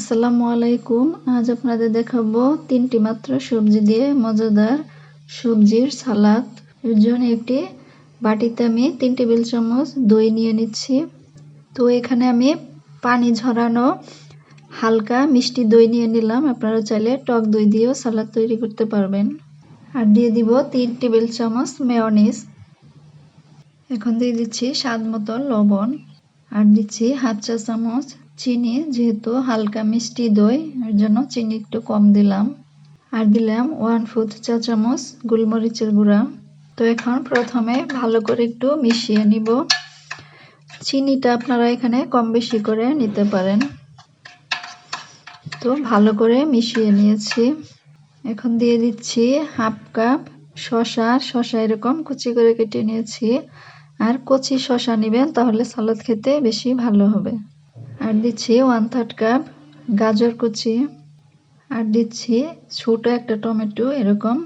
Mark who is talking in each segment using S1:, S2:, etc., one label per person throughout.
S1: আসসালামু আলাইকুম। আজ আপনাদের দেখাবো তিনটি মাত্র সবজি দিয়ে মজাদার সবজির সালাদ। এর জন্য একটি বাটিতে আমি তিন টেবিল চামচ দই নিয়ে নিচ্ছি। তো এখানে আমি পানি ঝরানো হালকা মিষ্টি দই নিয়ে নিলাম। আপনারা চাইলে টক দই দিয়েও সালাদ তৈরি করতে পারবেন। আর দিয়ে দিব তিন টেবিল চামচ মেয়নিস এখন দিয়ে দিচ্ছি স্বাদ মতো লবণ। আর দিচ্ছি হাফ চা চামচ চিনি, যেহেতু হালকা মিষ্টি দই, এর জন্য চিনি একটু কম দিলাম। আর দিলাম ওয়ান ফোর্থ চা চামচ গোলমরিচের গুঁড়া। তো এখন প্রথমে ভালো করে একটু মিশিয়ে নিব। চিনিটা আপনারা এখানে কম বেশি করে নিতে পারেন। তো ভালো করে মিশিয়ে নিয়েছি। এখন দিয়ে দিচ্ছি হাফ কাপ শশা শশা এরকম কুচি করে কেটে নিয়েছি। আর কচি শশা নেবেন, তাহলে সালাদ খেতে বেশি ভালো হবে। আর দিচ্ছি ওয়ান থার্ড কাপ গাজর কুচি। আর দিচ্ছি ছোট একটা টমেটো এরকম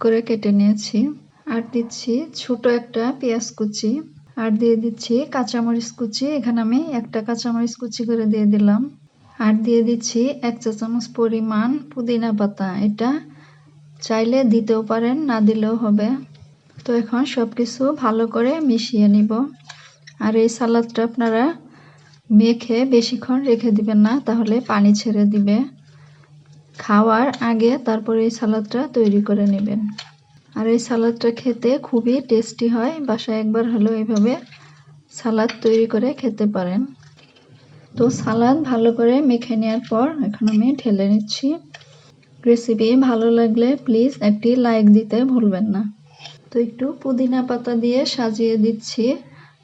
S1: করে কেটে নিয়েছি। আর দিচ্ছি ছোট একটা পেঁয়াজ কুচি। আর দিয়ে দিচ্ছি কাঁচামরিচ কুচি। এখানে আমি একটা কাঁচামরিচ কুচি করে দিয়ে দিলাম। আর দিয়ে দিচ্ছি এক চা চামচ পরিমাণ পুদিনা পাতা। এটা চাইলে দিতেও পারেন, না দিলেও হবে। তো এখন সব কিছু ভালো করে মিশিয়ে নিব। আর এই সালাদটা আপনারা মেখে বেশিক্ষণ রেখে দিবেন না, তাহলে পানি ছেড়ে দিবে। খাওয়ার আগে তারপরে এই সালাদটা তৈরি করে নেবেন। আর এই সালাদটা খেতে খুবই টেস্টি হয়, বাসায় একবার হলেও এইভাবে সালাদ তৈরি করে খেতে পারেন। তো সালাদ ভালো করে মেখে নেওয়ার পর এখন আমি ঢেলে নিচ্ছি। রেসিপি ভালো লাগলে প্লিজ একটি লাইক দিতে ভুলবেন না। তো একটু পুদিনা পাতা দিয়ে সাজিয়ে দিচ্ছি।